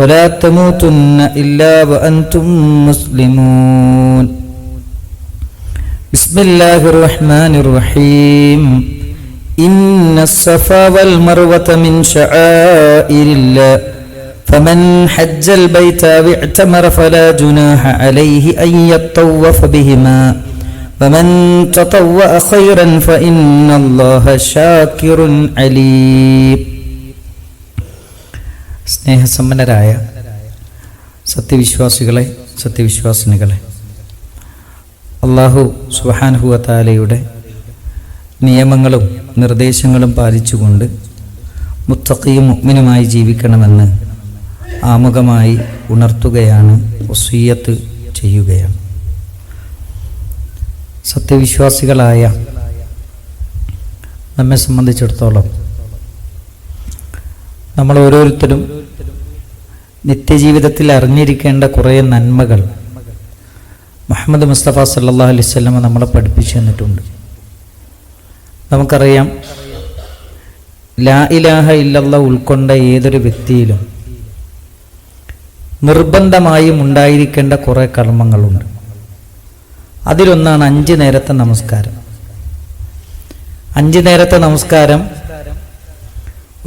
ولا تموتن إلا وأنتم مسلمون. بسم الله الرحمن الرحيم. إن الصفا والمروة من شعائر الله. فمن حج البيت أو اعتمر فلا جناح عليه أن يطوف بهما. ومن تطوأ خيرا فإن الله شاكر عليم. സ്നേഹസമ്പന്നരായ സത്യവിശ്വാസികളെ സത്യവിശ്വാസിനികളെ അള്ളാഹു സുഹാൻഹുഅത്താലയുടെ നിയമങ്ങളും നിർദ്ദേശങ്ങളും പാലിച്ചുകൊണ്ട് മുത്തക്കയും മുഗ്മിനുമായി ജീവിക്കണമെന്ന് ആമുഖമായി ഉണർത്തുകയാണ് ഒസീയത്ത് ചെയ്യുകയാണ്. സത്യവിശ്വാസികളായ നമ്മെ സംബന്ധിച്ചിടത്തോളം നമ്മൾ ഓരോരുത്തരും നിത്യജീവിതത്തിൽ അറിഞ്ഞിരിക്കേണ്ട കുറേ നന്മകൾ മുഹമ്മദ് മുസ്തഫ സല്ലാ അലൈവല്ലമ നമ്മളെ പഠിപ്പിച്ചു തന്നിട്ടുണ്ട്. നമുക്കറിയാം ലാ ഇലാഹ ഇല്ലല്ല ഉൾക്കൊണ്ട ഏതൊരു വ്യക്തിയിലും നിർബന്ധമായും ഉണ്ടായിരിക്കേണ്ട കുറേ കർമ്മങ്ങളുണ്ട്. അതിലൊന്നാണ് അഞ്ച് നേരത്തെ നമസ്കാരം. അഞ്ച് നേരത്തെ നമസ്കാരം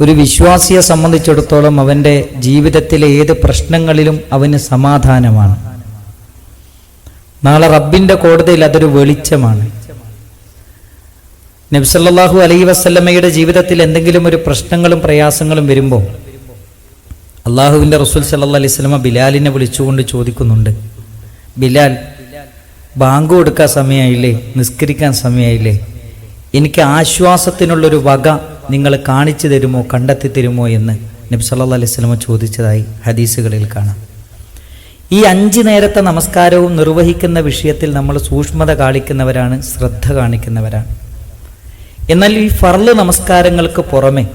ഒരു വിശ്വാസിയെ സംബന്ധിച്ചിടത്തോളം അവന്റെ ജീവിതത്തിലെ ഏത് പ്രശ്നങ്ങളിലും അവന് സമാധാനമാണ്. നാളെ റബ്ബിന്റെ കോടതിയിൽ അതൊരു വെളിച്ചമാണ്. നബ്സല്ലാഹു അലൈ വസ്ലമയുടെ ജീവിതത്തിൽ എന്തെങ്കിലും ഒരു പ്രശ്നങ്ങളും പ്രയാസങ്ങളും വരുമ്പോൾ അള്ളാഹുവിന്റെ റസൂൽ സല്ലാ അലൈഹി സ്വലമ ബിലാലിനെ വിളിച്ചുകൊണ്ട് ചോദിക്കുന്നുണ്ട്. ബിലാൽ ബാങ്ക് കൊടുക്കാൻ സമയമായില്ലേ? നിസ്കരിക്കാൻ സമയമായില്ലേ? എനിക്ക് ആശ്വാസത്തിനുള്ളൊരു വക നിങ്ങൾ കാണിച്ചു തരുമോ കണ്ടെത്തി തരുമോ എന്ന് നബി സല്ലാ അലൈഹി സ്വലമ ചോദിച്ചതായി ഹദീസുകളിൽ കാണാം. ഈ അഞ്ച് നേരത്തെ നമസ്കാരവും നിർവഹിക്കുന്ന വിഷയത്തിൽ നമ്മൾ സൂക്ഷ്മത കാണിക്കുന്നവരാണ് ശ്രദ്ധ കാണിക്കുന്നവരാണ്. എന്നാൽ ഈ ഫർൾ നമസ്കാരങ്ങൾക്ക് പുറമെ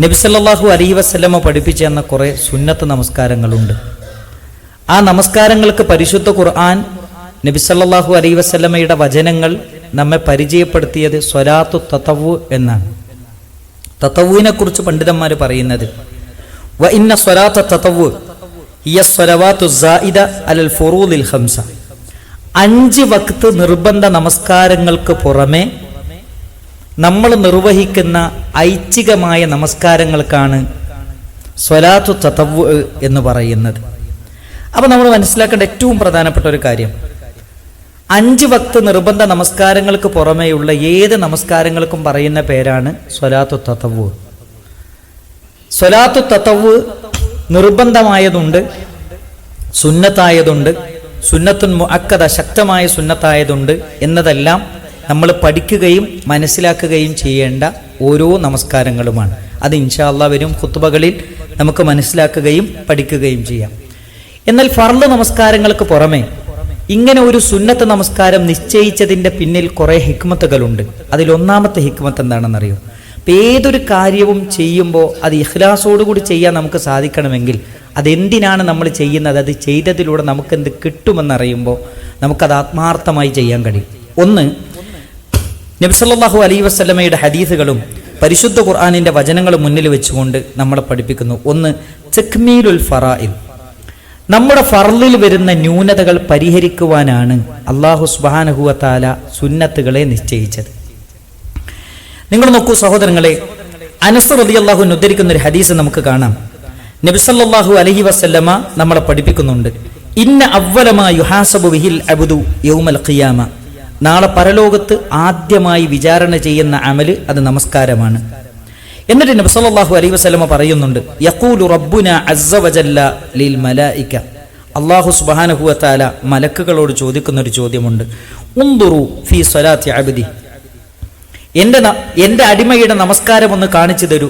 നബിസല്ലാഹു അലൈ വസ്ലമ പഠിപ്പിച്ചു തന്ന കുറേ സുന്നത്ത് നമസ്കാരങ്ങളുണ്ട്. ആ നമസ്കാരങ്ങൾക്ക് പരിശുദ്ധ ഖുർആൻ നബിസല്ലാഹു അലൈ വസ്ലമയുടെ വചനങ്ങൾ നമ്മെ പരിചയപ്പെടുത്തിയത് സ്വലാത്തു തത്തവു എന്നാണ്. തത്തവുവിനെ കുറിച്ച് പണ്ഡിതന്മാർ പറയുന്നത്. വ ഇന്ന അലൽ അഞ്ച് വക്ത് നിർബന്ധ നമസ്കാരങ്ങൾക്ക് പുറമെ നമ്മൾ നിർവഹിക്കുന്ന ഐച്ഛികമായ നമസ്കാരങ്ങൾക്കാണ് സ്വലാത്തു തത്തവ് എന്ന് പറയുന്നത്. അപ്പോൾ നമ്മൾ മനസ്സിലാക്കേണ്ട ഏറ്റവും പ്രധാനപ്പെട്ട ഒരു കാര്യം അഞ്ച് വക്ത് നിർബന്ധ നമസ്കാരങ്ങൾക്ക് പുറമെയുള്ള ഏത് നമസ്കാരങ്ങൾക്കും പറയുന്ന പേരാണ് സ്വലാത്തു തത്തവ് സ്വലാത്തു തത്തവ് നിർബന്ധമായതുണ്ട് സുന്നത്തായതുണ്ട് സുന്നത്തുൻ അക്കത ശക്തമായ സുന്നത്തായതുണ്ട് എന്നതെല്ലാം നമ്മൾ പഠിക്കുകയും മനസ്സിലാക്കുകയും ചെയ്യേണ്ട ഓരോ നമസ്കാരങ്ങളുമാണ്. അത് ഇൻഷാല്ല വരും കുത്തുബകളിൽ നമുക്ക് മനസ്സിലാക്കുകയും പഠിക്കുകയും ചെയ്യാം. എന്നാൽ ഫർദ് നമസ്കാരങ്ങൾക്ക് പുറമെ ഇങ്ങനെ ഒരു സുന്നത്ത് നമസ്കാരം നിശ്ചയിച്ചതിന്റെ പിന്നിൽ കുറേ ഹിക്മത്തുകളുണ്ട്. അതിലൊന്നാമത്തെ ഹിക്മത്ത് എന്താണെന്നറിയോ? അപ്പം ഏതൊരു കാര്യവും ചെയ്യുമ്പോൾ അത് ഇഖ്ലാസോടുകൂടി ചെയ്യാൻ നമുക്ക് സാധിക്കണമെങ്കിൽ അതെന്തിനാണ് നമ്മൾ ചെയ്യുന്നത്? അത് ചെയ്തതിലൂടെ നമുക്കെന്ത് കിട്ടുമെന്നറിയുമ്പോൾ നമുക്കത് ആത്മാർത്ഥമായി ചെയ്യാൻ കഴിയും. ഒന്ന് നബ്സല്ലാഹു അലൈ വസ്ലമയുടെ ഹദീസുകളും പരിശുദ്ധ ഖുർആാനിന്റെ വചനങ്ങളും മുന്നിൽ വെച്ചുകൊണ്ട് നമ്മളെ പഠിപ്പിക്കുന്നു. ഒന്ന് ചെക്മീലുൽ ഫറായിൽ നമ്മുടെ ഫർലിൽ വരുന്ന ന്യൂനതകൾ പരിഹരിക്കുവാനാണ് അള്ളാഹു സുബാനഹുവത്താല സുന്നത്തുകളെ നിശ്ചയിച്ചത്. നിങ്ങൾ നോക്കൂ സഹോദരങ്ങളെ അനസ് റതി അള്ളാഹു ഉദ്ധരിക്കുന്ന ഒരു ഹദീസ് നമുക്ക് കാണാം. നബിസല്ലാഹു അലഹി വസല്ലമ നമ്മളെ പഠിപ്പിക്കുന്നുണ്ട്. ഇന്ന അവലമാ യുഹാസബു അബുദു യൗമൽ ഖിയാമ. നാളെ പരലോകത്ത് ആദ്യമായി വിചാരണ ചെയ്യുന്ന അമൽ അത് നമസ്കാരമാണ്. എന്നിട്ട് നബി സല്ലല്ലാഹു അലൈഹി വസല്ലമ പറയുന്നുണ്ട് യഖൂലു റബ്ബുന അസ്സ വജല്ല ലിൽ മലായിക. അല്ലാഹു സുബ്ഹാനഹു വതആല മലക്കുകളോട് ചോദിക്കുന്ന ഒരു ചോദ്യമുണ്ട് ഉൻദുറു ഫീ സ്വലാത്തി അബ്ദി. എന്റെ എന്റെ അടിമയുടെ നമസ്കാരം ഒന്ന് കാണിച്ചു തരൂ.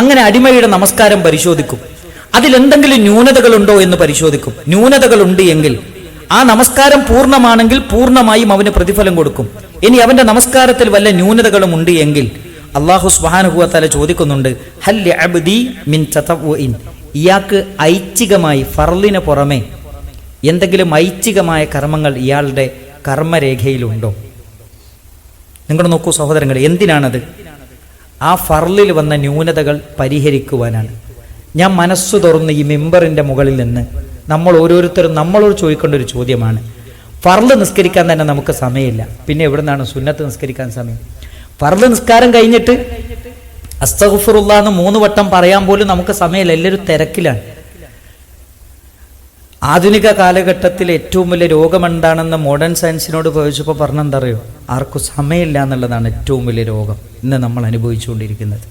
അങ്ങനെ അടിമയുടെ നമസ്കാരം പരിശോധിക്കും. അതിലെന്തെങ്കിലും ന്യൂനതകളുണ്ടോ എന്ന് പരിശോധിക്കും. ന്യൂനതകളുണ്ട് എങ്കിൽ ആ നമസ്കാരം പൂർണമാണെങ്കിൽ പൂർണമായും അവന് പ്രതിഫലം കൊടുക്കും. ഇനി അവന്റെ നമസ്കാരത്തിൽ വല്ല ന്യൂനതകളും ഉണ്ട് എങ്കിൽ അള്ളാഹു സുബാനുഭവത്തല ചോദിക്കുന്നുണ്ട് മിൻ. ഇയാൾക്ക് ഐച്ഛികമായി ഫർലിന് പുറമെ എന്തെങ്കിലും ഐച്ഛികമായ കർമ്മങ്ങൾ ഇയാളുടെ കർമ്മരേഖയിലുണ്ടോ? നിങ്ങൾ നോക്കൂ സഹോദരങ്ങൾ എന്തിനാണത്? ആ ഫർലിൽ വന്ന ന്യൂനതകൾ പരിഹരിക്കുവാനാണ്. ഞാൻ മനസ്സ് തുറന്ന് ഈ മെമ്പറിന്റെ മുകളിൽ നിന്ന് നമ്മൾ ഓരോരുത്തരും നമ്മളോട് ചോദിക്കേണ്ട ഒരു ചോദ്യമാണ്. ഫർൾ നിസ്കരിക്കാൻ തന്നെ നമുക്ക് സമയമില്ല. പിന്നെ എവിടെ നിന്നാണ് സുന്നത്ത് നിസ്കരിക്കാൻ സമയം? ഫർൾ നിസ്കാരം കഴിഞ്ഞിട്ട് അസ്തഗുഫുറുള്ള എന്ന് മൂന്ന് വട്ടം പറയാൻ പോലും നമുക്ക് സമയമില്ല. എല്ലാവരും തിരക്കിലാണ്. ആധുനിക കാലഘട്ടത്തിൽ ഏറ്റവും വലിയ രോഗം എന്താണെന്ന് മോഡേൺ സയൻസിനോട് ചോദിച്ചപ്പോൾ പറഞ്ഞെന്തറിയോ? ആർക്കും സമയമില്ല എന്നുള്ളതാണ് ഏറ്റവും വലിയ രോഗം ഇന്ന് നമ്മൾ അനുഭവിച്ചുകൊണ്ടിരിക്കുന്നത്.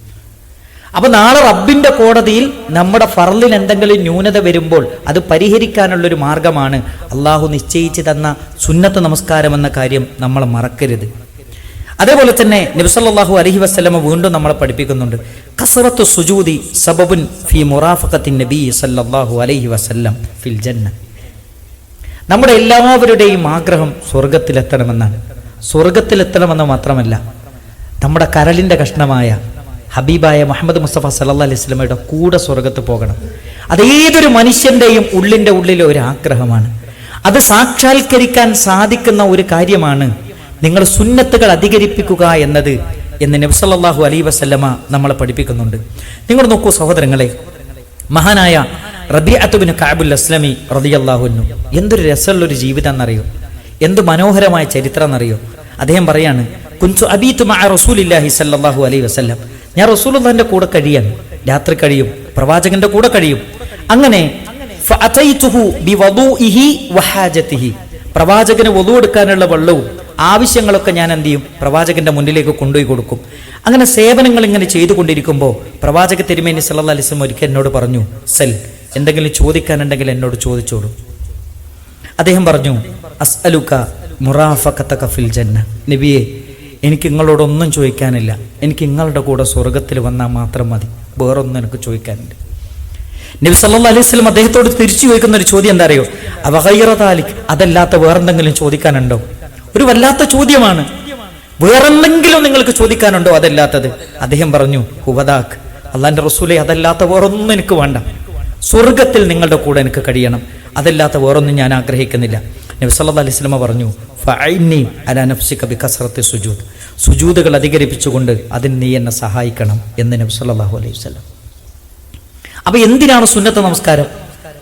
അപ്പൊ നാളെ റബ്ബിന്റെ കോടതിയിൽ നമ്മുടെ ഫറലിൽ എന്തെങ്കിലും ന്യൂനത വരുമ്പോൾ അത് പരിഹരിക്കാനുള്ള ഒരു മാർഗമാണ്. അള്ളാഹു നിശ്ചയിച്ചു തന്ന സുന്നത്ത് നമസ്കാരം എന്ന കാര്യം നമ്മൾ മറക്കരുത്. അതേപോലെ തന്നെ നബ്സല്ലാഹു അലഹി വസ്ലമ വീണ്ടും നമ്മളെ പഠിപ്പിക്കുന്നുണ്ട്. കസറത്ത് സുജൂദി സബബുൻ ഫി മുറാഫത്തിൻ നബി സല്ലാഹു അലഹി വസ്ല്ലം ഫിൽ ജന്ന. നമ്മുടെ എല്ലാവരുടെയും ആഗ്രഹം സ്വർഗത്തിലെത്തണമെന്നാണ് സ്വർഗത്തിലെത്തണമെന്ന് മാത്രമല്ല നമ്മുടെ കരളിന്റെ കഷ്ണമായ ഹബീബായ മുഹമ്മദ് മുസ്തഫ സല്ലാ അലൈഹി സ്വലമയുടെ കൂടെ സ്വർഗത്ത് പോകണം. അതേതൊരു ഏതൊരു മനുഷ്യന്റെയും ഉള്ളിന്റെ ഉള്ളിലെ ഒരു ആഗ്രഹമാണ്. അത് സാക്ഷാത്കരിക്കാൻ സാധിക്കുന്ന ഒരു കാര്യമാണ് നിങ്ങൾ സുന്നത്തുകൾ അധികരിപ്പിക്കുക എന്നത് എന്ന് നബ്സല്ലാഹു അലൈ വസല്ലമ നമ്മളെ പഠിപ്പിക്കുന്നുണ്ട്. നിങ്ങൾ നോക്കൂ സഹോദരങ്ങളെ മഹാനായ റബിഅത്തുബിന് കാബുൽ അസ്ലമി റതിയല്ലാഹുനു എന്തൊരു രസമുള്ളൊരു ജീവിതം എന്നറിയോ എന്ത് മനോഹരമായ ചരിത്രം എന്നറിയോ അദ്ദേഹം പറയാണ് കുഞ്ചു അബീത്തു മഅ റസൂലില്ലാഹി സല്ലാഹു അലൈ വസല്ലം. ഞാൻ റസൂലുള്ളാഹിന്റെ കൂടെ കഴിയാണ്. രാത്രി കഴിയും പ്രവാചകന്റെ കൂടെ കഴിയും. അങ്ങനെ പ്രവാചകന് വധു എടുക്കാനുള്ള വെള്ളവും ആവശ്യങ്ങളൊക്കെ ഞാൻ എന്ത് ചെയ്യും? പ്രവാചകന്റെ മുന്നിലേക്ക് കൊണ്ടുപോയി കൊടുക്കും. അങ്ങനെ സേവനങ്ങൾ ഇങ്ങനെ ചെയ്തുകൊണ്ടിരിക്കുമ്പോൾ പ്രവാചക തിരുമേനി സല്ലാ അലിസ്ലം ഒരിക്കൽ എന്നോട് പറഞ്ഞു സെൽ എന്തെങ്കിലും ചോദിക്കാനുണ്ടെങ്കിൽ എന്നോട് ചോദിച്ചോളൂ. അദ്ദേഹം പറഞ്ഞു അസ് അലുക്ക മുറാഫഖതക ഫിൽ ജന്ന നബിയെ എനിക്ക് നിങ്ങളോടൊന്നും ചോദിക്കാനില്ല. എനിക്ക് നിങ്ങളുടെ കൂടെ സ്വർഗത്തിൽ വന്നാൽ മാത്രം മതി. വേറൊന്നും എനിക്ക് ചോദിക്കാനില്ല. നബി സല്ലാ അലൈഹി വസല്ലം അദ്ദേഹത്തോട് തിരിച്ചു ചോദിക്കുന്ന ഒരു ചോദ്യം എന്താ അറിയോ? അവഹൈറതാലിക് അതല്ലാത്ത വേറെന്തെങ്കിലും ചോദിക്കാനുണ്ടോ? ഒരു വല്ലാത്ത ചോദ്യമാണ്. വേറെന്തെങ്കിലും നിങ്ങൾക്ക് ചോദിക്കാനുണ്ടോ? അതല്ലാത്തത്. അദ്ദേഹം പറഞ്ഞു ഹുവദാഖ് അള്ളാന്റെ റസൂലെ അതല്ലാത്ത വേറൊന്നും എനിക്ക് വേണ്ട. സ്വർഗത്തിൽ നിങ്ങളുടെ കൂടെ എനിക്ക് കഴിയണം. അതല്ലാത്ത വേറൊന്നും ഞാൻ ആഗ്രഹിക്കുന്നില്ല. നബി സല്ലല്ലാഹു അലൈഹി സ്വലമ പറഞ്ഞു ബികസ്റത്തി സുജൂദ്. സുജൂദുകൾ അധികരിപ്പിച്ചുകൊണ്ട് അതിന് നീ എന്നെ സഹായിക്കണം എന്ന് നബി സല്ലല്ലാഹു അലൈഹി വസ്ലം അപ്പൊ എന്തിനാണ് സുന്നത്ത് നമസ്കാരം?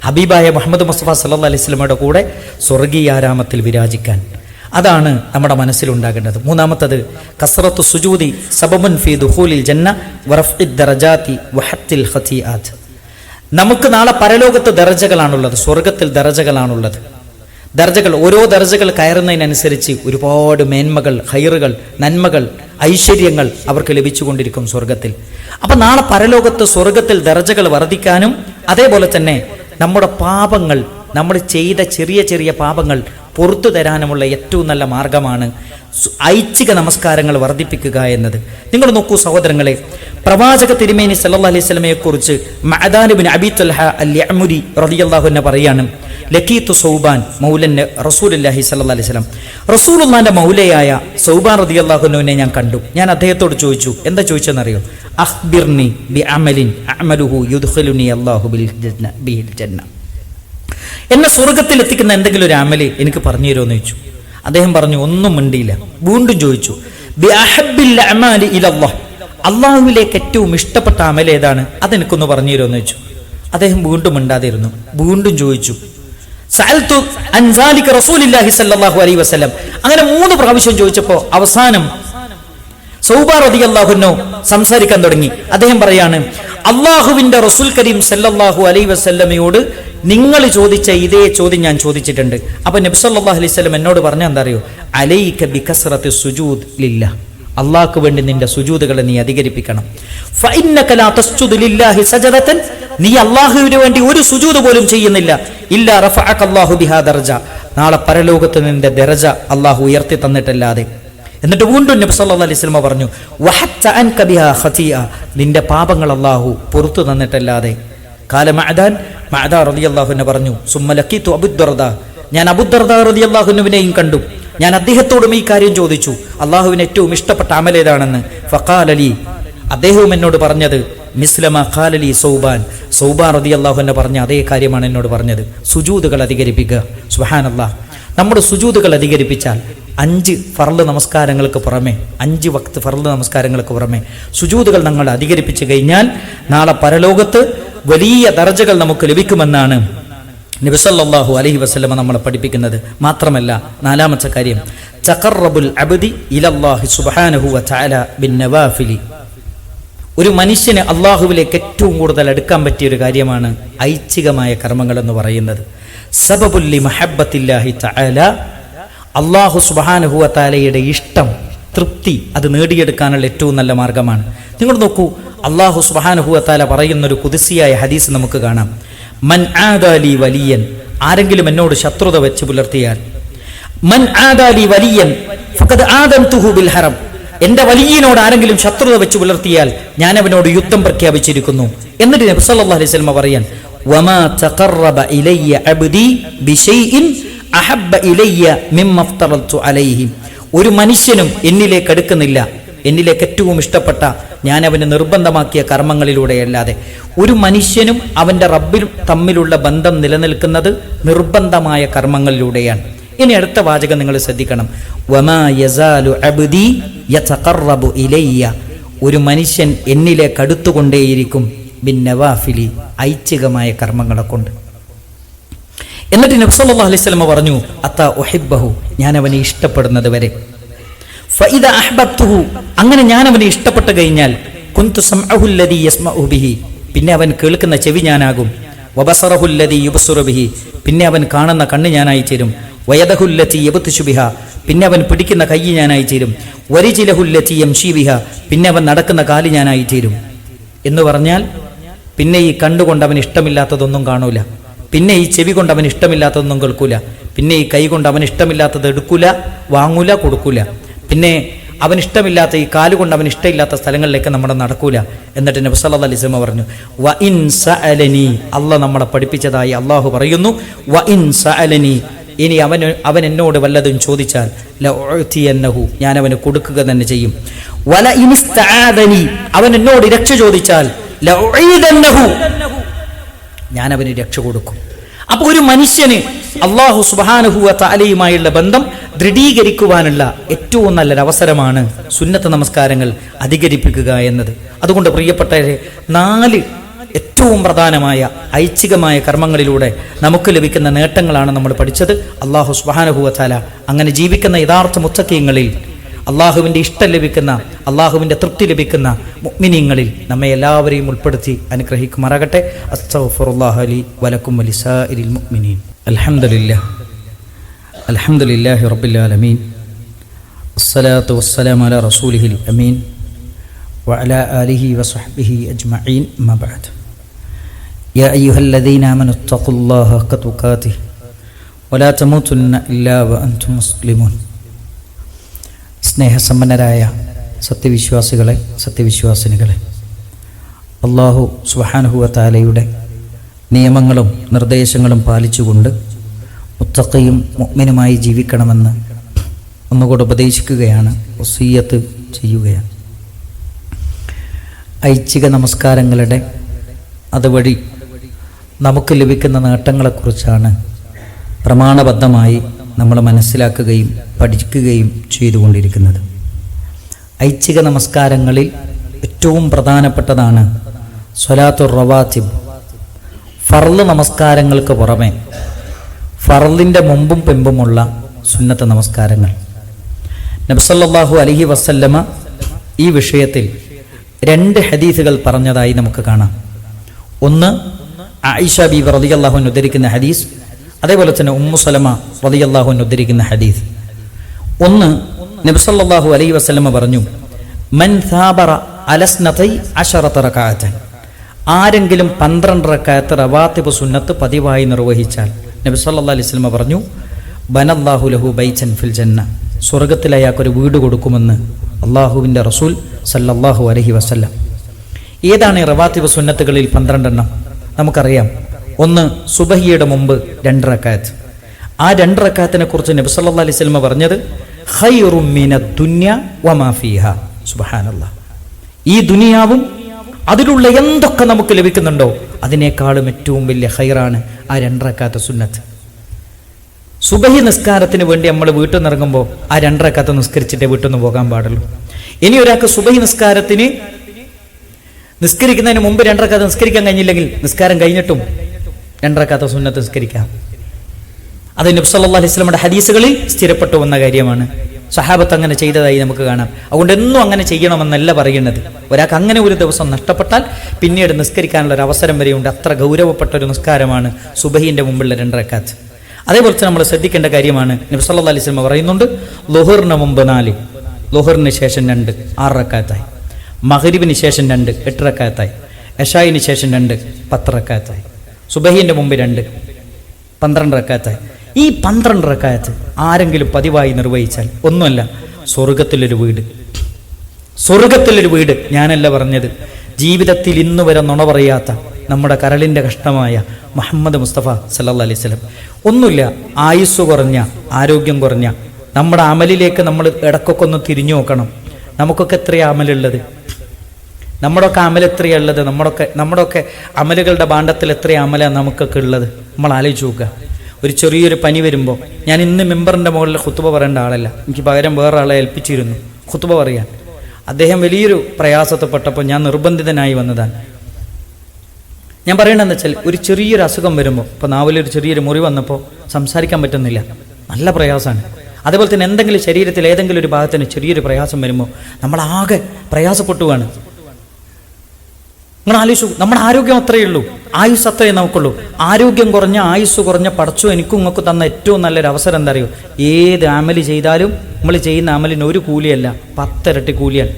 ഹബീബായ മുഹമ്മദ് മുസ്തഫ സല്ലാ അലൈഹി സ്വലമയുടെ കൂടെ സ്വർഗീയാരാമത്തിൽ വിരാജിക്കാൻ. അതാണ് നമ്മുടെ മനസ്സിലുണ്ടാകേണ്ടത്. മൂന്നാമത്തത് കസറത്ത് സുജൂതി സബമുൻ ഫി ദുഖൂലിൽ ജന്ന ദറജാതി വഹത്തിൽ ഖതീആത്ത്. നമുക്ക് നാളെ പരലോകത്ത് ദർജകളാണുള്ളത് സ്വർഗത്തിൽ ദർജകളാണുള്ളത് ദർജകൾ ഓരോ ദർജകൾ കയറുന്നതിനനുസരിച്ച് ഒരുപാട് മേന്മകൾ ഹൈറുകൾ നന്മകൾ ഐശ്വര്യങ്ങൾ അവർക്ക് ലഭിച്ചുകൊണ്ടിരിക്കും സ്വർഗത്തിൽ. അപ്പം നാളെ പരലോകത്ത് സ്വർഗത്തിൽ ദർജകൾ വർദ്ധിക്കാനും അതേപോലെ തന്നെ നമ്മുടെ പാപങ്ങൾ നമ്മൾ ചെയ്ത ചെറിയ ചെറിയ പാപങ്ങൾ പുറത്തു തരാനുമുള്ള ഏറ്റവും നല്ല മാർഗമാണ് ഐച്ഛിക നമസ്കാരങ്ങൾ വർദ്ധിപ്പിക്കുക എന്നത്. നിങ്ങൾ നോക്കൂ സഹോദരങ്ങളെ പ്രവാചക തിരുമേനി സല്ലാ അലൈഹി സ്വലമയെ കുറിച്ച് മഅദാനുബിൻ അബി തൽഹ അൽ യഅ്മുരി റളിയല്ലാഹു അൻഹു പറയാണ് ലക്കീത്തു സൗബാൻ മൗലൻ റസൂലുള്ളാഹി സല്ലാ അലൈഹി വസല്ലം. റസൂലുള്ളാഹിന്റെ മൗലയായ സൗബാൻ റളിയല്ലാഹു അള്ളാഹുനെ ഞാൻ കണ്ടു. ഞാൻ അദ്ദേഹത്തോട് ചോദിച്ചു എന്താ ചോദിച്ചെന്നറിയോ അഹ്ബിർനി ബി അമലിൻ അമലുഹു യുദ്ഖിലുനി അള്ളാഹു ബിൽ ജന്ന ബിൽ ജന്ന എന്നെ സ്വർഗത്തിൽ എത്തിക്കുന്ന എന്തെങ്കിലും ഒരു അമലി എനിക്ക് പറഞ്ഞു തരുമോ ചോദിച്ചു. അദ്ദേഹം പറഞ്ഞു ഒന്നും മിണ്ടിയില്ല. വീണ്ടും ചോദിച്ചു അള്ളാഹുവിലേക്ക് ഏറ്റവും ഇഷ്ടപ്പെട്ട അമല ഏതാണ്? അതെനിക്കൊന്ന് പറഞ്ഞു തരുമോ ചോദിച്ചു. അദ്ദേഹം വീണ്ടും മിണ്ടാതിരുന്നു. വീണ്ടും ചോദിച്ചു അങ്ങനെ മൂന്ന് പ്രാവശ്യം ചോദിച്ചപ്പോ അവസാനം സൗബാർ റളിയല്ലാഹുനോ സംസാരിക്കാൻ തുടങ്ങി. അദ്ദേഹം പറയാണ് അള്ളാഹുവിന്റെ റസൂൽ കരീം സല്ലാഹു അലൈ വസല്ലമയോട് നിങ്ങൾ ചോദിച്ച ഇതേ ചോദ്യം ഞാൻ ചോദിച്ചിട്ടുണ്ട്. അപ്പൊ നബി സല്ലല്ലാഹു അലൈഹി വസല്ലം എന്നോട് പറഞ്ഞ എന്താ അറിയോ അലൈക ബികസ്റത്തി സുജൂദ് ഇല്ല അള്ളാഹ്ക്ക് വേണ്ടി നിന്റെ സുജൂദുകളെ നീ അധികരിപ്പിക്കണം. നീ അള്ളാഹുവിന് വേണ്ടി ഒരു സുജൂദ് പോലും ചെയ്യുന്നില്ല. ഇല്ല റഫഅക അല്ലാഹു ബിഹാ ദർജ. നാളെ പരലോകത്ത് നിന്റെ ദർജ അള്ളാഹു ഉയർത്തി തന്നിട്ടല്ലാതെ. എന്നിട്ട് വീണ്ടും നബി സല്ലല്ലാഹു അലൈഹി വസല്ലം പറഞ്ഞു വഹത്ത ബിഹാ നിന്റെ പാപങ്ങൾ അള്ളാഹു പുറത്തു തന്നിട്ടല്ലാതെ. കാല മഅദാൻ റതി അൻഹു പറഞ്ഞു സുമ്മലക്കിത്തു അബുദ്ദർദ ഞാൻ അബുദ്ദർദ റതി അള്ളാഹുനുവിനെയും കണ്ടു. ഞാൻ അദ്ദേഹത്തോടും ഈ കാര്യം ചോദിച്ചു അള്ളാഹുവിന് ഏറ്റവും ഇഷ്ടപ്പെട്ട അമലേതാണെന്ന് ഫക്കാൽ അലി അദ്ദേഹവും എന്നോട് പറഞ്ഞത് മിസ്ലമ ഖാലലി സൗബാൻ. സൗബാൻ റളിയല്ലാഹു അൻഹു പറഞ്ഞ അതേ കാര്യമാണ് എന്നോട് പറഞ്ഞത് സുജൂതുകൾ അധികരിപ്പിക്കുക സുഹാനല്ലാ നമ്മുടെ സുജൂതുകൾ അധികരിപ്പിച്ചാൽ അഞ്ച് ഫർൾ നമസ്കാരങ്ങൾക്ക് പുറമെ അഞ്ച് വക്ത് ഫർൾ നമസ്കാരങ്ങൾക്ക് പുറമെ സുജൂതുകൾ നമ്മൾ അധികരിപ്പിച്ചു കഴിഞ്ഞാൽ നാളെ പരലോകത്ത് വലിയ ദർജകൾ നമുക്ക് ലഭിക്കുമെന്നാണ് നബിസല്ലാഹു അലഹി വസ്ലമ നമ്മളെ പഠിപ്പിക്കുന്നത്. മാത്രമല്ല നാലാമത്തെ കാര്യം ചക്കറബുൽ അബദി ഇലല്ലാഹി സുബ്ഹാനഹു വതആല ബിൻ നവാഫിലി. ഒരു മനുഷ്യന് അള്ളാഹുവിലേക്ക് ഏറ്റവും കൂടുതൽ അടുക്കാൻ പറ്റിയ ഒരു കാര്യമാണ് ഐച്ഛികമായ കർമ്മങ്ങൾ എന്ന് പറയുന്നത് സബബുല്ലി മഹബത്തില്ലാഹി തആല. അള്ളാഹു സുബാനഹുവ താലയുടെ ഇഷ്ടം തൃപ്തി അത് നേടിയെടുക്കാനുള്ള ഏറ്റവും നല്ല മാർഗമാണ്. നിങ്ങൾ നോക്കൂ അള്ളാഹു പറയുന്നൊരു പറയുന്ന ഒരു കുതിസിയായ ഹദീസ് നമുക്ക് കാണാം. മൻ ആദാലി വലിയൻ ആരെങ്കിലും എന്നോട് ശത്രുത വെച്ച് പുലർത്തിയാൽ. മൻ ആദാലി വലിയൻ ബിൽ ഹറം. എന്റെ വലിയനോട് ആരെങ്കിലും ശത്രുത വെച്ച് പുലർത്തിയാൽ ഞാൻ അവനോട് യുദ്ധം പ്രഖ്യാപിച്ചിരിക്കുന്നു. എന്നിട്ട് നബി സല്ലല്ലാഹു അലൈഹി വസല്ലം പറയാൻ വമാ തഖറബ അബ്ദി ബിശൈഇൻ അഹബ്ബ മിമ്മ അലൈഹി. ഒരു മനുഷ്യനും എന്നിലേക്ക് അടുക്കുന്നില്ല. എന്നിലേക്ക് ഏറ്റവും ഇഷ്ടപ്പെട്ട ഞാൻ അവന് നിർബന്ധമാക്കിയ കർമ്മങ്ങളിലൂടെയല്ലാതെ. ഒരു മനുഷ്യനും അവന്റെ റബ്ബിൽ തമ്മിലുള്ള ബന്ധം നിലനിൽക്കുന്നത് നിർബന്ധമായ കർമ്മങ്ങളിലൂടെയാണ്. ഇനി അടുത്ത വാചകം നിങ്ങൾ ശ്രദ്ധിക്കണം. ഒരു മനുഷ്യൻ എന്നിലേക്ക് അടുത്തുകൊണ്ടേയിരിക്കും. ബിൻ നവാഫിലി ഐച്ഛികമായ കർമ്മങ്ങളെ കൊണ്ട് എന്നിട്ട് നബ്സല്ലാ അലൈഹി സ്വലമ പറഞ്ഞു അത്ത ഒഹിബഹു ഞാൻ അവനെ ഇഷ്ടപ്പെടുന്നത് വരെ. അങ്ങനെ ഞാൻ അവനെ ഇഷ്ടപ്പെട്ടു കഴിഞ്ഞാൽ കുന്തു പിന്നെ അവൻ കേൾക്കുന്ന ചെവി ഞാനാകും. വബസറഹുല്ലദി പിന്നെ അവൻ കാണുന്ന കണ്ണ് ഞാനായി ചേരും. വയദഹുല്ലത്തി പിന്നെ അവൻ പിടിക്കുന്ന കൈ ഞാനായി ചേരും. വരിചിലഹുല്ലത്തി യംഷി ബിഹ പിന്നെ അവൻ നടക്കുന്ന കാൽ ഞാനായി ചേരും. എന്ന് പറഞ്ഞാൽ പിന്നെ ഈ കണ്ടുകൊണ്ട് അവൻ ഇഷ്ടമില്ലാത്തതൊന്നും കാണൂല. പിന്നെ ഈ ചെവി കൊണ്ട് അവൻ ഇഷ്ടമില്ലാത്തതൊന്നും കേൾക്കൂല. പിന്നെ ഈ കൈ കൊണ്ട് അവൻ ഇഷ്ടമില്ലാത്തത് എടുക്കൂല വാങ്ങൂല കൊടുക്കൂല. പിന്നെ അവൻ ഇഷ്ടമില്ലാത്ത ഈ കാലുകൊണ്ട് അവൻ ഇഷ്ടമില്ലാത്ത സ്ഥലങ്ങളിലേക്ക് നമ്മുടെ നടക്കൂല. എന്നിട്ട് നബി സല്ലാ അലിസ്മ പറഞ്ഞു വ ഇൻ സഅലനി അല്ല നമ്മളെ പഠിപ്പിച്ചതായി അള്ളാഹു പറയുന്നു വ ഇൻ സഅലനി ഇനി അവൻ അവൻ എന്നോട് വല്ലതും ചോദിച്ചാൽ ഞാൻ അവന് കൊടുക്കുക തന്നെ ചെയ്യും. വല ഇനി അവൻ എന്നോട് രക്ഷ ചോദിച്ചാൽ ഞാൻ അവന് രക്ഷ കൊടുക്കും. അപ്പോൾ ഒരു മനുഷ്യന് അള്ളാഹു സുബാനുഹുവ താലയുമായുള്ള ബന്ധം ദൃഢീകരിക്കുവാനുള്ള ഏറ്റവും നല്ലൊരു അവസരമാണ് സുന്നത്ത നമസ്കാരങ്ങൾ അധികരിപ്പിക്കുക എന്നത്. അതുകൊണ്ട് പ്രിയപ്പെട്ടവരെ നാല് ഏറ്റവും പ്രധാനമായ ഐച്ഛികമായ കർമ്മങ്ങളിലൂടെ നമുക്ക് ലഭിക്കുന്ന നേട്ടങ്ങളാണ് നമ്മൾ പഠിച്ചത്. അള്ളാഹു സുബാനുഹുവ താല അങ്ങനെ ജീവിക്കുന്ന യഥാർത്ഥ മുത്തക്കീങ്ങളിൽ അള്ളാഹുവിൻ്റെ ഇഷ്ടം ലഭിക്കുന്ന അള്ളാഹുവിൻ്റെ തൃപ്തി ലഭിക്കുന്ന മുഅ്മിനീങ്ങളിൽ നമ്മെ എല്ലാവരെയും ഉൾപ്പെടുത്തി അനുഗ്രഹിക്കുമാറാകട്ടെ അസ്തഗ്ഫിറുല്ലാഹ ലി വലക്കും വലിസാഇരിൽ മുഅ്മിനീൻ അൽഹംദുലില്ലാ അൽഹംദുലില്ലാഹി റബ്ബിൽ ആലമീൻ അസ്സലാത്തു വസ്സലാമു അലാ റസൂലിഹിൽ അമീൻ وعلى آله وصحبه أجمعين ما بعد يا أيها الذين آمنوا اتقوا الله حق تقاته ولا تموتن إلا وأنتم مسلمون സ്നേഹസമ്പന്നരായ സത്യവിശ്വാസികളെ സത്യവിശ്വാസിനികളെ. അള്ളാഹു സുബാനുഹുവ താലയുടെ നിയമങ്ങളും നിർദ്ദേശങ്ങളും പാലിച്ചുകൊണ്ട് മുത്തക്കയും മുഗ്മിനുമായി ജീവിക്കണമെന്ന് ഒന്നുകൂടെ ഉപദേശിക്കുകയാണ് ഒസീയത്ത് ചെയ്യുകയാണ്. ഐച്ഛിക നമസ്കാരങ്ങളുടെ അതുവഴി നമുക്ക് ലഭിക്കുന്ന നേട്ടങ്ങളെക്കുറിച്ചാണ് പ്രമാണബദ്ധമായി നമ്മൾ മനസ്സിലാക്കുകയും പഠിക്കുകയും ചെയ്തുകൊണ്ടിരിക്കുന്നത്. ഐച്ഛിക നമസ്കാരങ്ങളിൽ ഏറ്റവും പ്രധാനപ്പെട്ടതാണ് സ്വലാത്തുർ റവാത്തിബ്. ഫർൾ നമസ്കാരങ്ങൾക്ക് പുറമെ ഫർളിന്റെ മുമ്പും പിമ്പുമുള്ള സുന്നത്ത് നമസ്കാരങ്ങൾ. നബ്സല്ലാഹു അലഹി വസല്ലമ ഈ വിഷയത്തിൽ രണ്ട് ഹദീസുകൾ പറഞ്ഞതായി നമുക്ക് കാണാം. ഒന്ന് ആയിഷ ബി റളിയല്ലാഹു അൻഹു ഉദ്ധരിക്കുന്ന ഹദീസ് അതേപോലെ തന്നെ ഉമ്മു സലമ റളിയല്ലാഹു അൻഹു ഉദ്ധരിക്കുന്ന ഹദീസ്. ഒന്ന് നബ്സല്ലാഹു അലൈ വസ്ലമ പറഞ്ഞു മൻ അലസ്നതൈ ആരെങ്കിലും പന്ത്രണ്ട് റക്കായത്ത് റവാത്തിബ് സുന്നത്ത് പതിവായി നിർവഹിച്ചാൽ നബി സല്ലാ അലൈഹി സ്വലമ പറഞ്ഞു ബനല്ലാഹു ലഹു ബൈച്ചൻ ഫിൽ ജന്ന. സ്വർഗത്തിൽ അയാൾക്കൊരു വീട് കൊടുക്കുമെന്ന് അള്ളാഹുവിന്റെ റസൂൽ സല്ലല്ലാഹു അലഹി വസല്ലം. ഏതാണ് ഈ റവാത്തിബ് സുന്നത്തുകളിൽ പന്ത്രണ്ടെണ്ണം? നമുക്കറിയാം. ഒന്ന് സുബഹിയുടെ മുമ്പ് രണ്ട് ആ രണ്ട് കുറിച്ച് നബി സല്ലല്ലാഹു അലൈഹി സ്വലമ പറഞ്ഞത് ഈ ദുനിയാവും അതിലുള്ള എന്തൊക്കെ നമുക്ക് ലഭിക്കുന്നുണ്ടോ അതിനേക്കാളും ഏറ്റവും വലിയ ഹൈറാണ് ആ രണ്ടരക്കാത്ത സുന്നത്ത്. സുബഹി നിസ്കാരത്തിന് വേണ്ടി നമ്മൾ വീട്ടിൽ നിന്ന് ഇറങ്ങുമ്പോൾ ആ രണ്ടരക്കാത്ത നിസ്കരിച്ചിട്ടേ വീട്ടിൽ നിന്ന് പോകാൻ പാടുള്ളൂ. ഇനി ഒരാൾക്ക് സുബഹി നിസ്കാരത്തിന് നിസ്കരിക്കുന്നതിന് മുമ്പ് രണ്ടരക്കാത്ത നിസ്കരിക്കാൻ കഴിഞ്ഞില്ലെങ്കിൽ നിസ്കാരം കഴിഞ്ഞിട്ടും രണ്ടരക്കാത്ത സുന്നത്ത് നിസ്കരിക്കാം. അത് അലൈഹി വസല്ലമയുടെ ഹദീസുകളിൽ സ്ഥിരപ്പെട്ടു വന്ന കാര്യമാണ്. സഹാബത്ത് അങ്ങനെ ചെയ്തതായി നമുക്ക് കാണാം. അതുകൊണ്ട് എന്നും അങ്ങനെ ചെയ്യണമെന്നല്ല പറയുന്നത്. ഒരാൾക്ക് അങ്ങനെ ഒരു ദിവസം നഷ്ടപ്പെട്ടാൽ പിന്നീട് നിസ്കരിക്കാനുള്ള ഒരു അവസരം വരെയുണ്ട്. അത്ര ഗൗരവപ്പെട്ട ഒരു നിസ്കാരമാണ് സുബഹീന്റെ മുമ്പുള്ള രണ്ടരക്കാത്ത് അതേപോലെ തന്നെ നമ്മൾ ശ്രദ്ധിക്കേണ്ട കാര്യമാണ് നബി അല്ലാ അലൈഹി സ്വലമ പറയുന്നുണ്ട് ലൊഹറിന് മുമ്പ് നാല് ലൊഹറിന് ശേഷം രണ്ട് ആറ് റക്കാത്തായി. മഹരിബിന് ശേഷം രണ്ട് എട്ട് എഷായിന് ശേഷം രണ്ട് പത്ത് റക്കാത്തായി. സുബഹീന്റെ മുമ്പ് രണ്ട്. പന്ത്രണ്ട് റക്കാത്ത്. ഈ പന്ത്രണ്ട് റക്കാത്ത് ആരെങ്കിലും പതിവായി നിർവഹിച്ചാൽ ഒന്നുമല്ല സ്വർഗത്തിലൊരു വീട്. സ്വർഗത്തിലൊരു വീട് ഞാനല്ല പറഞ്ഞത്. ജീവിതത്തിൽ ഇന്നു വരെ നുണ പറയാത്ത നമ്മുടെ കരളിന്റെ കഷ്ടമായ മുഹമ്മദ് മുസ്തഫ സല്ല അലൈഹി സ്വലം ഒന്നുമില്ല ആയുസ് കുറഞ്ഞ ആരോഗ്യം കുറഞ്ഞ നമ്മുടെ അമലിലേക്ക് നമ്മൾ ഇടക്കൊക്കെ ഒന്ന് തിരിഞ്ഞു നോക്കണം. നമുക്കൊക്കെ എത്രയാ അമലുള്ളത്? നമ്മുടെയൊക്കെ അമൽ എത്രയുള്ളത് നമ്മുടെയൊക്കെ നമ്മുടെയൊക്കെ അമലുകളുടെ ഭാണ്ഡത്തിൽ എത്ര അമലാണ് നമുക്കൊക്കെ ഉള്ളത്? നമ്മൾ ആലോചിച്ച് നോക്കുക. ഒരു ചെറിയൊരു പനി വരുമ്പോൾ ഞാൻ ഇന്ന് മെമ്പറിന്റെ മുകളിൽ കുത്തുബ പറയേണ്ട ആളല്ല. എനിക്ക് പകരം വേറെ ആളെ ഏൽപ്പിച്ചിരുന്നു. കുത്തുബ പറയാൻ. അദ്ദേഹം വലിയൊരു പ്രയാസത്തെപ്പെട്ടപ്പോൾ ഞാൻ നിർബന്ധിതനായി വന്നതാണ്. ഞാൻ പറയണമെന്ന് വെച്ചാൽ ഒരു ചെറിയൊരു അസുഖം വരുമ്പോൾ ഇപ്പോൾ നാവിലൊരു ചെറിയൊരു മുറി വന്നപ്പോൾ സംസാരിക്കാൻ പറ്റുന്നില്ല. നല്ല പ്രയാസമാണ്. അതേപോലെ തന്നെ എന്തെങ്കിലും ശരീരത്തിൽ ഏതെങ്കിലും ഒരു ഭാഗത്തിന് ചെറിയൊരു പ്രയാസം വരുമ്പോൾ നമ്മളാകെ പ്രയാസപ്പെട്ടുവാണ്. നിങ്ങൾ ആലോചിച്ചു നമ്മുടെ ആരോഗ്യം അത്രയേ ഉള്ളൂ. ആയുസ് അത്രയേ നമുക്കുള്ളൂ. ആരോഗ്യം കുറഞ്ഞ ആയുസ് കുറഞ്ഞ പടച്ചു എനിക്കും നിങ്ങൾക്ക് തന്ന ഏറ്റവും നല്ലൊരു അവസരം എന്താ അറിയോ? ഏത് അമൽ ചെയ്താലും നമ്മൾ ചെയ്യുന്ന അമലിന് ഒരു കൂലിയല്ല പത്തിരട്ടി കൂലിയാണ്.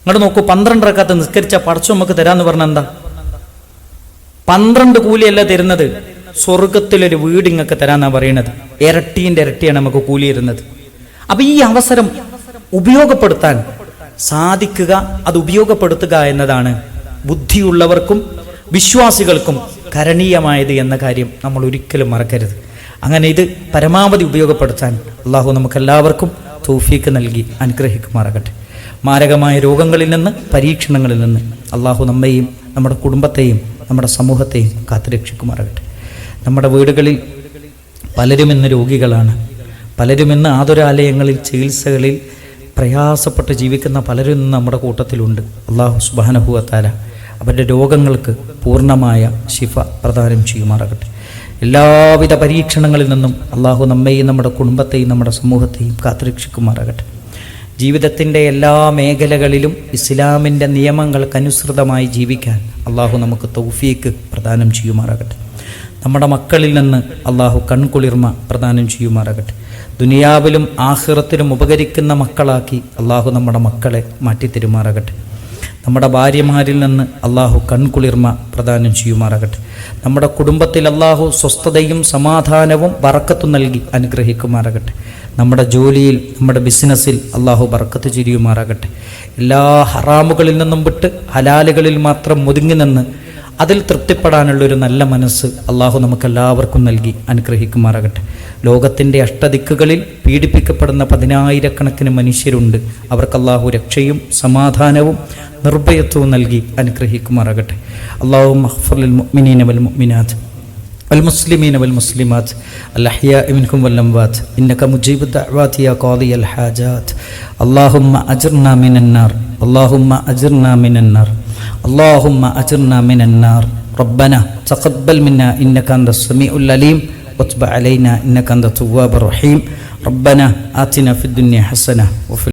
ഇങ്ങോട്ട് നോക്കൂ പന്ത്രണ്ടരക്കകത്ത് നിസ്കരിച്ച പടച്ചു നമുക്ക് തരാന്ന് പറഞ്ഞ എന്താ? പന്ത്രണ്ട് കൂലിയല്ല തരുന്നത്. സ്വർഗത്തിലൊരു വീട് ഇങ്ങക്ക് തരാന്നാ പറയുന്നത് ഇരട്ടീന്റെ ഇരട്ടിയാണ് നമുക്ക് കൂലി തരുന്നത് അപ്പൊ ഈ അവസരം ഉപയോഗപ്പെടുത്താൻ സാധിക്കുക അത് ഉപയോഗപ്പെടുത്തുക എന്നതാണ് ബുദ്ധിയുള്ളവർക്കും വിശ്വാസികൾക്കും കരണീയമായത് എന്ന കാര്യം നമ്മൾ ഒരിക്കലും മറക്കരുത്. അങ്ങനെ ഇത് പരമാവധി ഉപയോഗപ്പെടുത്താൻ അള്ളാഹു നമുക്കെല്ലാവർക്കും തൗഫീക്ക് നൽകി അനുഗ്രഹിക്കുമാറാകട്ടെ. മാരകമായ രോഗങ്ങളിൽ നിന്ന് പരീക്ഷണങ്ങളിൽ നിന്ന് അള്ളാഹു നമ്മെയും നമ്മുടെ കുടുംബത്തെയും നമ്മുടെ സമൂഹത്തെയും കാത്തുരക്ഷിക്കുമാറാകട്ടെ. നമ്മുടെ വീടുകളിൽ പലരും ഇന്ന് രോഗികളാണ്. പലരും ഇന്ന് ആതുരാലയങ്ങളിൽ ചികിത്സകളിൽ പ്രയാസപ്പെട്ട് ജീവിക്കുന്ന പലരും നമ്മുടെ കൂട്ടത്തിലുണ്ട്. അള്ളാഹു സുബാനഹുവത്താല അവരുടെ രോഗങ്ങൾക്ക് പൂർണമായ ശിഫ പ്രദാനം ചെയ്യുമാറാകട്ടെ. എല്ലാവിധ പരീക്ഷണങ്ങളിൽ നിന്നും അള്ളാഹു നമ്മെയും നമ്മുടെ കുടുംബത്തെയും നമ്മുടെ സമൂഹത്തെയും കാത്തുരക്ഷിക്കുമാറാകട്ടെ. ജീവിതത്തിന്റെ എല്ലാ മേഖലകളിലും ഇസ്ലാമിന്റെ നിയമങ്ങൾക്കനുസൃതമായി ജീവിക്കാൻ അള്ളാഹു നമുക്ക് തൗഫീക്ക് പ്രദാനം ചെയ്യുമാറാകട്ടെ. നമ്മുടെ മക്കളിൽ നിന്ന് അള്ളാഹു കൺകുളിർമ പ്രദാനം ചെയ്യുമാറാകട്ടെ. ദുനിയാവിലും ആഹ്റത്തിലും ഉപകരിക്കുന്ന മക്കളാക്കി അള്ളാഹു നമ്മുടെ മക്കളെ മാറ്റിത്തരുമാറാകട്ടെ. നമ്മുടെ ഭാര്യമാരിൽ നിന്ന് അള്ളാഹു കൺകുളിർമ പ്രദാനം ചെയ്യുമാറാകട്ടെ. നമ്മുടെ കുടുംബത്തിൽ അള്ളാഹു സ്വസ്ഥതയും സമാധാനവും വറക്കത്തും നൽകി അനുഗ്രഹിക്കുമാറാകട്ടെ. നമ്മുടെ ജോലിയിൽ നമ്മുടെ ബിസിനസ്സിൽ അള്ളാഹു ബർക്കത്ത് ചിരിയുമാറാകട്ടെ. എല്ലാ ഹറാമുകളിൽ നിന്നും വിട്ട് ഹലാലുകളിൽ മാത്രം ഒതുങ്ങി നിന്ന് അതിൽ തൃപ്തിപ്പെടാനുള്ള ഒരു നല്ല മനസ്സ് അള്ളാഹു നമുക്കെല്ലാവർക്കും നൽകി അനുഗ്രഹിക്കുമാറാകട്ടെ ലോകത്തിൻ്റെ അഷ്ടദിക്കുകളിൽ പീഡിപ്പിക്കപ്പെടുന്ന പതിനായിരക്കണക്കിന് മനുഷ്യരുണ്ട് അവർക്ക് അള്ളാഹു രക്ഷയും സമാധാനവും നിർഭയത്വവും നൽകി അനുഗ്രഹിക്കുമാറാകട്ടെ അള്ളാഹു മഹ്ഫുൽ മുഅ്മിനീന വൽ മുഅ്മിനാത്ത് والمسلمين والمسلمات الأحياء منكم والأموات إنك مجيب الدعوات يا قاضي الحاجات اللهم أجرنا من النار اللهم أجرنا من النار اللهم أجرنا من النار. ربنا تقبل منا إنك أنت السميع العليم. واتب علينا إنك أنت التواب الرحيم. ربنا آتنا في الدنيا حسنة وفي